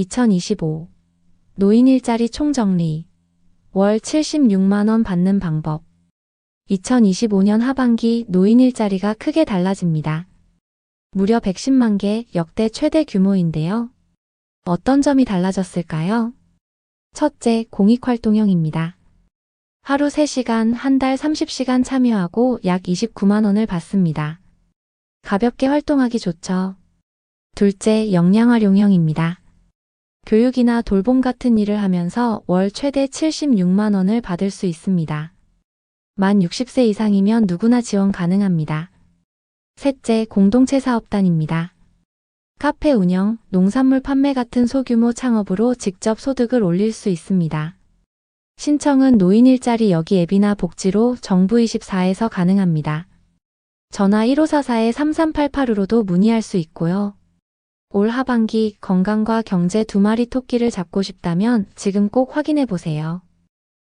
2025 노인 일자리 총정리 월 76만원 받는 방법 2025년 하반기 노인 일자리가 크게 달라집니다. 무려 110만 개 역대 최대 규모인데요. 어떤 점이 달라졌을까요? 첫째, 공익활동형입니다. 하루 3시간, 한 달 30시간 참여하고 약 29만원을 받습니다. 가볍게 활동하기 좋죠. 둘째, 역량활용형입니다. 교육이나 돌봄 같은 일을 하면서 월 최대 76만 원을 받을 수 있습니다. 만 60세 이상이면 누구나 지원 가능합니다. 셋째, 공동체 사업단입니다. 카페 운영, 농산물 판매 같은 소규모 창업으로 직접 소득을 올릴 수 있습니다. 신청은 노인 일자리 여기 앱이나 복지로 정부 24에서 가능합니다. 전화 1544-3388으로도 문의할 수 있고요. 올 하반기 건강과 경제 두 마리 토끼를 잡고 싶다면 지금 꼭 확인해 보세요.